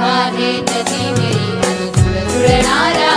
भारे नदी तुळतुळणारा